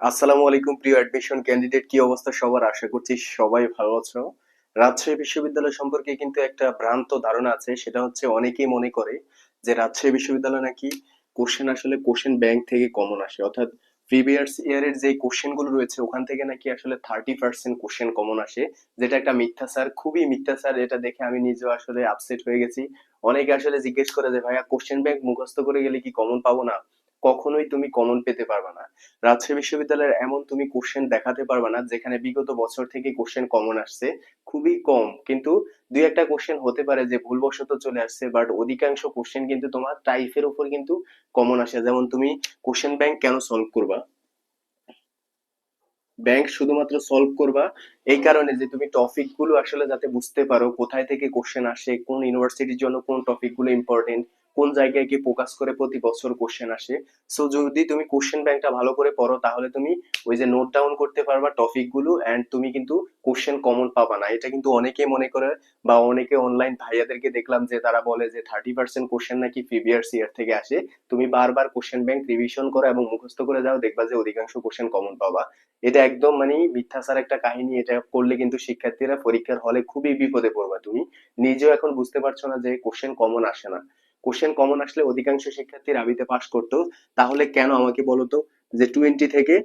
আসসালামু আলাইকুম, প্রিয় অ্যাডমিশন ক্যান্ডিডেট কি অবস্থা সবার? আশা করছি সবাই ভালো আছো। রাজশাহী বিশ্ববিদ্যালয় সম্পর্কে কিন্তু একটা ভ্রান্ত ধারণা আছে, সেটা হচ্ছে অনেকেই মনে করে যে রাজশাহী বিশ্ববিদ্যালয় নাকি কোশ্চেন আসলে কোশ্চেন ব্যাংক থেকে কমন আসে। অর্থাৎ প্রিভিয়াস ইয়ারের যে কোশ্চেনগুলো রয়েছে, ওখান থেকে নাকি আসলে থার্টি পার্সেন্ট কোশ্চেন কমন আসে। যেটা একটা মিথ্যা স্যার খুবই মিথ্যা স্যার এটা দেখে আমি নিজেও আসলে আপসেট হয়ে গেছি। অনেকে আসলে জিজ্ঞেস করে যে, ভাইয়া কোশ্চেন ব্যাংক মুখস্থ করে গেলে কি কমন পাবো না? কখনোই তুমি কমন পেতে পারবে না। রাজশাহী বিশ্ববিদ্যালয়ের এমন তুমি কোশ্চেন দেখাতে পারবে না, যেখানে বিগত বছর থেকে কোশ্চেন কমন আসছে, খুবই কম। কিন্তু দুই একটা কোশ্চেন হতে পারে যে ভুলবশত চলে আসছে বাট অধিকাংশ কোশ্চেন কিন্তু তোমার টাইপের উপর কিন্তু কমন আসে। যেমন তুমি কোশ্চেন ব্যাংক কেন সলভ করবা? ব্যাংক শুধুমাত্র সলভ করবা এই কারণে যে তুমি টপিকগুলো আসলে যাতে বুঝতে পারো, কোথায় থেকে কোশ্চেন আসে, কোন ইউনিভার্সিটির জন্য কোন টপিকগুলো ইম্পর্টেন্ট কোন জায়গায় গিয়ে ফোকাস করে প্রতি বছর কোশ্চেন আসে। সো যদি তুমি কোশ্চেন ব্যাংকটা ভালো করে পড়ো, তাহলে তুমি ওই যে নোট ডাউন করতে পারবা টপিকগুলো এন্ড তুমি কিন্তু কোশ্চেন কমন পাবা না। এটা কিন্তু অনেকে মনে করে বা অনেকে অনলাইন ভাইয়াদেরকে দেখলাম যে তারা বলে যে থার্টি পার্সেন্ট কোশ্চেন নাকি প্রিভিয়াস ইয়ার থেকে আসে। তুমি বারবার কোশ্চেন ব্যাংক রিভিশন করো এবং মুখস্থ করে যাও, দেখবা যে অধিকাংশ কোশ্চেন কমন পাবা। এটা একদম মানে মিথ্যাচার একটা কাহিনী। এটা করলে কিন্তু শিক্ষার্থীরা পরীক্ষার হলে খুবই বিপদে পড়বা তুমি। নিজেও এখন বুঝতে পারছ না যে কোশ্চেন কমন আসে না। কোশ্চেন কমন আসলে অধিকাংশ শিক্ষার্থী রাবিতে পাস করতো। তাহলে কেন আমাকে বলো তো যে টোয়েন্টি থেকে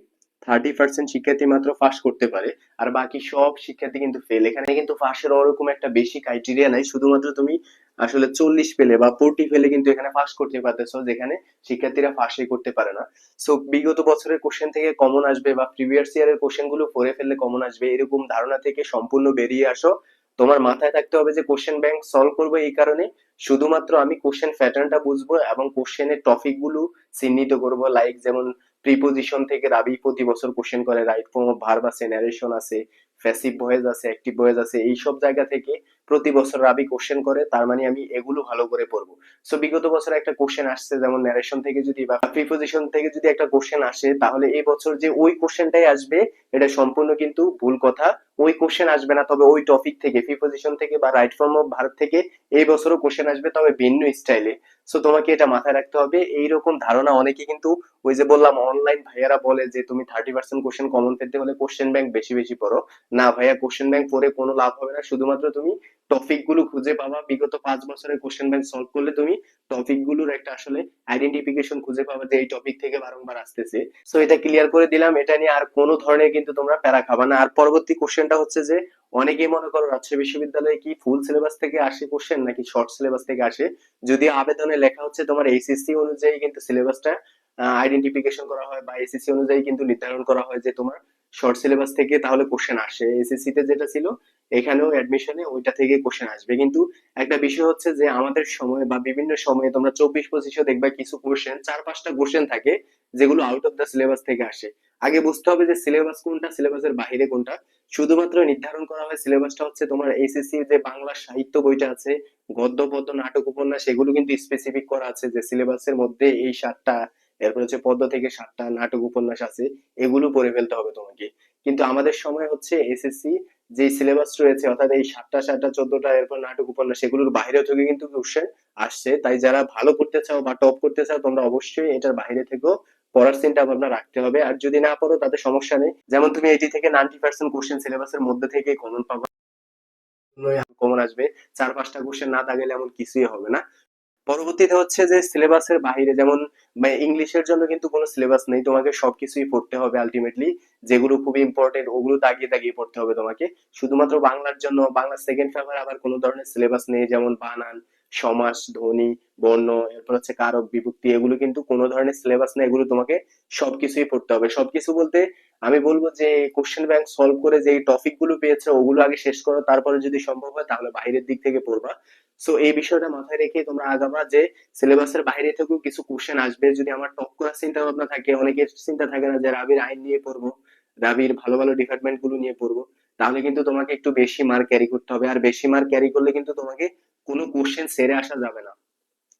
থার্টি পার্সেন্ট শিক্ষার্থী মাত্র পাস করতে পারে? আর বাকি সব শিক্ষার্থী কিন্তু ফেল এখানে কিন্তু পাশের ওরকম একটা বেশি ক্রাইটেরিয়া নাই। শুধুমাত্র তুমি আসলে চল্লিশ পেলে বা ফোরটি পেলে কিন্তু এখানে পাস করতে পারতেছো, যেখানে শিক্ষার্থীরা পাসই করতে পারে না। সো বিগত বছরের কোশ্চেন থেকে কমন আসবে বা প্রিভিয়াস ইয়ারের কোশ্চেনগুলো পড়ে ফেললে কমন আসবে। এরকম ধারণা থেকে সম্পূর্ণ বেরিয়ে আসো। তোমার মাথায় থাকতে হবে যে কোশ্চেন ব্যাংক সলভ করব এই কারণে। শুধুমাত্র আমি কোশ্চেন প্যাটার্নটা বুঝব এবং কোশ্চেনের টপিকগুলো চিহ্নিত করব। লাইক যেমন প্রিপোজিশন থেকে রাবি প্রতি বছর কোশ্চেন করে রাইট ফর্ম অফ ভার্ব আছে ন্যারেশন আছে প্যাসিভ ভয়েস আছে, অ্যাক্টিভ ভয়েস আছে এই সব জায়গা থেকে প্রতি বছর রাবি কোশ্চেন করে, তার মানে আমি এগুলো ভালো করে পড়ব। সো বিগত বছর একটা কোশ্চেন আসছে, যেমন ন্যারেশন থেকে যদি বা প্রিপোজিশন থেকে যদি একটা কোশ্চেন আসে, তাহলে এই বছর যে ওই কোশ্চেনটাই আসবে, এটা সম্পূর্ণ কিন্তু ভুল কথা। ওই কোশ্চেন আসবে না, তবে ওই টপিক থেকে প্রিপোজিশন থেকে বা রাইট ফর্ম অফ ভার্ব থেকে এই বছরও কোশ্চেন আসবে, তবে ভিন্ন স্টাইলে সো তোমাকে এটা মাথায় রাখতে হবে, এইরকম ধারণা অনেকে কিন্তু ওই যে বললাম অনলাইন ভাইয়ারা বলে যে, তুমি থার্টি পার্সেন্ট কোশ্চেন কমন পেতে হলে কোশ্চেন ব্যাংক বেশি বেশি পড়ো। না ভাইয়া কোশ্চেন ব্যাংক পড়ে কোনো লাভ হবে না। শুধুমাত্র তুমি টপিকগুলো খুঁজে পাবা। বিগত পাঁচ বছরের কোশ্চেন ব্যাংক সলভ করলে তুমি টপিকগুলোর একটা আসলে আইডেন্টিফিকেশন খুঁজে পাবা যে এই টপিক থেকে বারংবার আসতেছে। সো এটা ক্লিয়ার করে দিলাম। এটা নিয়ে আর কোনো ধরনের কিন্তু তোমরা প্যারা খাবা না। আর পরবর্তী কোশ্চেনটা হচ্ছে যে, অনেকেই মনে করো রাজশাহী বিশ্ববিদ্যালয়ে কি ফুল সিলেবাস থেকে আসে কোশ্চেন নাকি শর্ট সিলেবাস থেকে আসে? যদি আবেদনে লেখা হচ্ছে তোমার এইচএসসি অনুযায়ী কিন্তু সিলেবাসটা আইডেন্টিফিকেশন করা হয় বা এসএসসি অনুযায়ী কিন্তু নির্ধারণ করা হয় যে তোমার শর্ট সিলেবাস থেকে তাহলে কোশ্চেন আসে। এসএসসি তে যেটা ছিল, এখানেও অ্যাডমিশনে ওইটা থেকে কোশ্চেন আসবে। কিন্তু একটা বিষয় হচ্ছে যে আমাদের সময় বা বিভিন্ন সময়ে তোমরা চব্বিশ পঁচিশে দেখবা কিছু কোশ্চেন চার পাঁচটা কোশ্চেন থাকে যেগুলো আউট অফ দ্য সিলেবাস থেকে আসে। আগে বুঝতে হবে যে সিলেবাস কোনটা সিলেবাসের বাইরে কোনটা। শুধুমাত্র নির্ধারণ করা হয় সিলেবাসটা হচ্ছে তোমার এসএসসি যে বাংলা সাহিত্য বইটা আছে গদ্য পদ্য নাটক, উপন্যাস সেগুলো কিন্তু স্পেসিফিক করা আছে যে সিলেবাসের মধ্যে এই সাতটা এরপর হচ্ছে পদ্য থেকে সাতটা নাটক, উপন্যাস আছে, এগুলো পড়ে ফেলতে হবে তোমাকে। কিন্তু আমাদের সময় হচ্ছে এসএসসি যে সিলেবাস রয়েছে, অর্থাৎ এই সাতটা সাতটা, চোদ্দটা, এরপর নাটক, উপন্যাস সেগুলোর বাইরে থেকে কিন্তু কোশ্চেন আসছে। তাই যারা ভালো করতে চাও বা টপ করতে চাও, তোমরা অবশ্যই এটার বাইরে থেকেও পড়ার চিন্তা ভাবনা রাখতে হবে। আর যদি না পড়ো, তাতে সমস্যা নেই। যেমন তুমি এইটি থেকে নাইনটি পার্সেন্ট কোশ্চেন সিলেবাসের মধ্যে থেকে কমন পাবা। কমন আসবে। চার, পাঁচটা কোশ্চেন না থাকলে এমন কিছুই হবে না। পরবর্তীতে হচ্ছে যে সিলেবাসের বাইরে যেমন ইংলিশের জন্য কিন্তু কোনো সিলেবাস নেই, তোমাকে সবকিছুই পড়তে হবে আলটিমেটলি যেগুলো খুবই ইম্পর্টেন্ট ওগুলো দাগিয়ে দাগিয়ে পড়তে হবে তোমাকে। শুধুমাত্র বাংলার জন্য, বাংলা সেকেন্ড পেপার আবার কোনো ধরনের সিলেবাস নেই, যেমন বানান, সমাস, ধ্বনি, বর্ণ, এরপর হচ্ছে কারক, বিভক্তি, এগুলো কিন্তু কোনো ধরনের সিলেবাস নেই, এগুলো তোমাকে সবকিছুই পড়তে হবে। সবকিছু বলতে আমি বলব যে কোশ্চেন ব্যাংক সলভ করে যে টপিকগুলো পেয়েছে, ওগুলো আগে শেষ করো, তারপরে যদি সম্ভব হয় তাহলে বাইরের দিক থেকে পড়বা। সো এই বিষয়টা মাথায় রেখে তোমরা আগাবা যে সিলেবাসের বাইরে থেকেও কিছু কোশ্চেন আসবে, যদি আমার টপ করার চিন্তা ভাবনা থাকে অনেকের চিন্তা থাকে না যে রাবির আইন নিয়ে পড়ব, রাবির ভালো ভালো ডিপার্টমেন্টগুলো নিয়ে পড়ব, তাহলে কিন্তু তোমাকে একটু বেশি মার্ক ক্যারি করতে হবে। আর বেশি মার্ক ক্যারি করলে কিন্তু তোমাকে কোনো কোশ্চেন সেরে আসা যাবে না।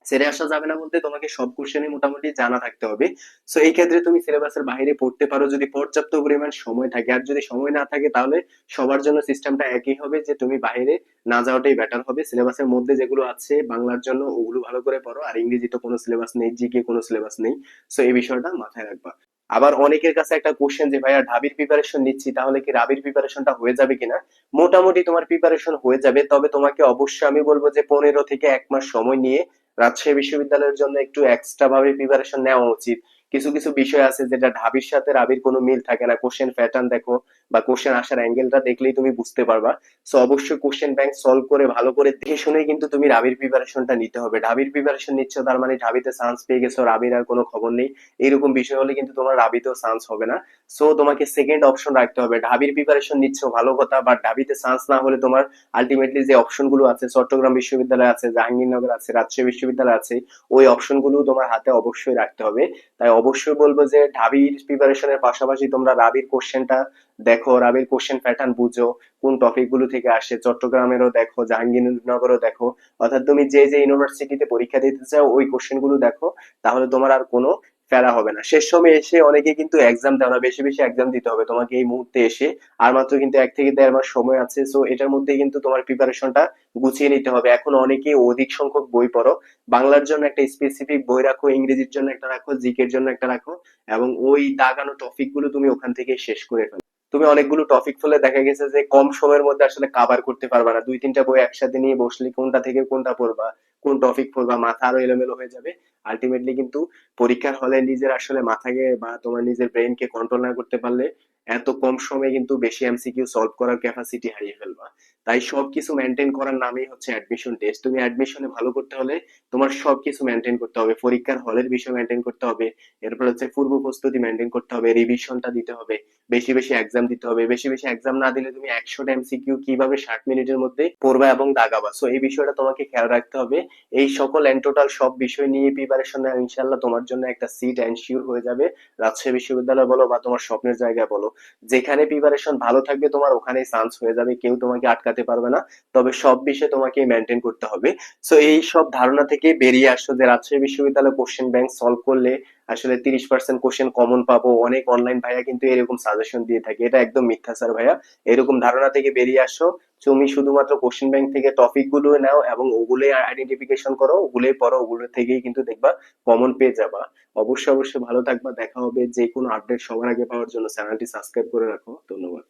সেরে আসা যাবে না বলতে তোমাকে সব কোশ্চেনই মোটামুটি জানা থাকতে হবে। সো এই ক্ষেত্রে তুমি সিলেবাসের বাইরে পড়তে পারো যদি পর্যাপ্ত পরিমাণ সময় থাকে। আর যদি সময় না থাকে তাহলে সবার জন্য সিস্টেমটা একই হবে যে তুমি বাইরে না যাওয়াটাই বেটার হবে। সিলেবাসের মধ্যে যেগুলো আছে বাংলার জন্য ওগুলো ভালো করে পড়ো। আর ইংরেজি তো কোনো সিলেবাস নেই জিকে কোনো সিলেবাস নেই। সো এই বিষয়টা মাথায় রাখবা। আবার অনেকের কাছে একটা কোশ্চেন যে, ভাইয়া, ঢাবির প্রিপারেশন নিচ্ছি, তাহলে কি রাবির প্রিপারেশনটা হয়ে যাবে কিনা? মোটামুটি তোমার প্রিপারেশন হয়ে যাবে। তবে তোমাকে অবশ্যই আমি বলব যে, পনেরো থেকে এক মাস সময় নিয়ে রাজশাহী বিশ্ববিদ্যালয়ের জন্য একটু এক্সট্রা ভাবে প্রিপারেশন নেওয়া উচিত। কিছু কিছু বিষয় আছে যেটা ঢাবির সাথে রাবির কোনো মিল থাকে না। কোশ্চেন প্যাটার্ন দেখো বা কোশ্চেন আসার অ্যাঙ্গেলটা দেখলেই তুমি বুঝতে পারবা। সো অবশ্যই কোশ্চেন ব্যাংক সলভ করে, ভালো করে দেখে শুনে কিন্তু তুমি রাবির প্রিপারেশনটা নিতে হবে। ঢাবির প্রিপারেশন নিচ্ছ, তার মানে ঢাবিতে চান্স পেয়ে গেছো, রাবির আর কোনো খবর নেই। এরকম বিষয় হলে কিন্তু তোমার রাবিতেও চান্স হবে না। সো তোমাকে সেকেন্ড অপশন রাখতে হবে। ঢাবির প্রিপারেশন নিচ্ছ, ভালো কথা বাট ঢাবিতে চান্স না হলে তোমার আলটিমেটলি যে অপশনগুলো আছে, চট্টগ্রাম বিশ্ববিদ্যালয় আছে, জাহাঙ্গীরনগর আছে, রাজশাহী বিশ্ববিদ্যালয় আছে, ওই অপশনগুলো তোমার হাতে অবশ্যই রাখতে হবে। তাই অবশ্যই বলব যে ঢাবির প্রিপারেশনের পাশাপাশি তোমরা রাবির কোশ্চেনটা দেখো, রাবির কোশ্চেন প্যাটার্ন বুঝো, কোন টপিকগুলো থেকে আসে, চট্টগ্রামেরও দেখো, জাহাঙ্গীরনগরও দেখো, অর্থাৎ তুমি যে যে ইউনিভার্সিটিতে পরীক্ষা দিতে চাও, ওই কোশ্চেনগুলো দেখো, তাহলে তোমার আর কোনো ফেলা হবে না। শেষ সময় এসে অনেকে কিন্তু এক্সাম দেওয়া বেশি বেশি এক্সাম দিতে হবে তোমাকে এই মুহূর্তে এসে। আর মাত্র কিন্তু এক থেকে দেড় মাস সময় আছে সো এটার মধ্যে কিন্তু তোমার প্রিপারেশনটা গুছিয়ে নিতে হবে। এখন অনেকে অধিক সংখ্যক বই পড়ো। বাংলার জন্য একটা স্পেসিফিক বই রাখো, ইংরেজির জন্য একটা রাখো জিকের জন্য একটা রাখো, এবং ওই দাগানো টপিকগুলো তুমি ওখান থেকে শেষ করে ফেলো। তুমি অনেকগুলো টপিক ফেলে দেখা গেছে যে কম সময়ের মধ্যে আসলে কাভার করতে পারবা না। দুই তিনটা বই একসাথে নিয়ে বসলে কোনটা থেকে কোনটা পড়বা। কোন টপিক পড়বা মাথা আরও এলোমেলো হয়ে যাবে। আলটিমেটলি কিন্তু পরীক্ষার হলে নিজের আসলে মাথাকে বা তোমার নিজের ব্রেনকে কন্ট্রোল না করতে পারলে এত কম সময়ে কিন্তু বেশি এমসিকিউ সলভ করার ক্যাপাসিটি হারিয়ে ফেলবা। তাই সবকিছু মেনটেন করার নামই হচ্ছে অ্যাডমিশন টেস্ট তুমি অ্যাডমিশনে ভালো করতে হলে তোমার সবকিছু মেনটেন করতে হবে। পরীক্ষার হলের বিষয় মেনটেন করতে হবে। এরপর হচ্ছে পূর্ব প্রস্তুতি মেনটেন করতে হবে। রিভিশনটা দিতে হবে। বেশি বেশি এক্সাম দিতে হবে। বেশি বেশি এক্সাম না দিলে তুমি একশোটা এমসিকিউ কীভাবে ষাট মিনিটের মধ্যে পড়বা এবং দাগাবা? সো এই বিষয়টা তোমাকে খেয়াল রাখতে হবে। এই সকল এন্ড টোটাল সব বিষয় নিয়ে প্রিপারেশন ইনশাল্লাহ তোমার জন্য একটা সিট এনশিওর হয়ে যাবে। রাজশাহী বিশ্ববিদ্যালয় বলো বা তোমার স্বপ্নের জায়গা বলো। যেখানে প্রিপারেশন ভালো থাকবে, তোমার ওখানে চান্স হয়ে যাবে, কেউ তোমাকে আটকাতে পারবে না। তবে সব বিষয়ে তোমাকে মেনটেন করতে হবে। সো এই সব ধারণা থেকে বেরিয়ে আসছো যে রাজশাহী বিশ্ববিদ্যালয় কোশ্চেন ব্যাংক সলভ করলে আসলে তিরিশ পার্সেন্ট কোশ্চেন কমন পাবো। অনেক অনলাইন ভাইয়া কিন্তু এরকম সাজেশন দিয়ে থাকে। এটা একদম মিথ্যা স্যার ভাইয়া। এরকম ধারণা থেকে বেরিয়ে আসো। তুমি শুধুমাত্র কোশ্চেন ব্যাংক থেকে টপিকগুলো নাও এবং ওগুলোই আইডেন্টিফিকেশন করো, ওগুলোই পড়ো, ওগুলো থেকেই কিন্তু দেখবা কমন পেয়ে যাবা। অবশ্যই অবশ্যই ভালো থাকবা। দেখা হবে যে কোনো আপডেট সবার আগে পাওয়ার জন্য। চ্যানেলটি সাবস্ক্রাইব করে রাখো। ধন্যবাদ।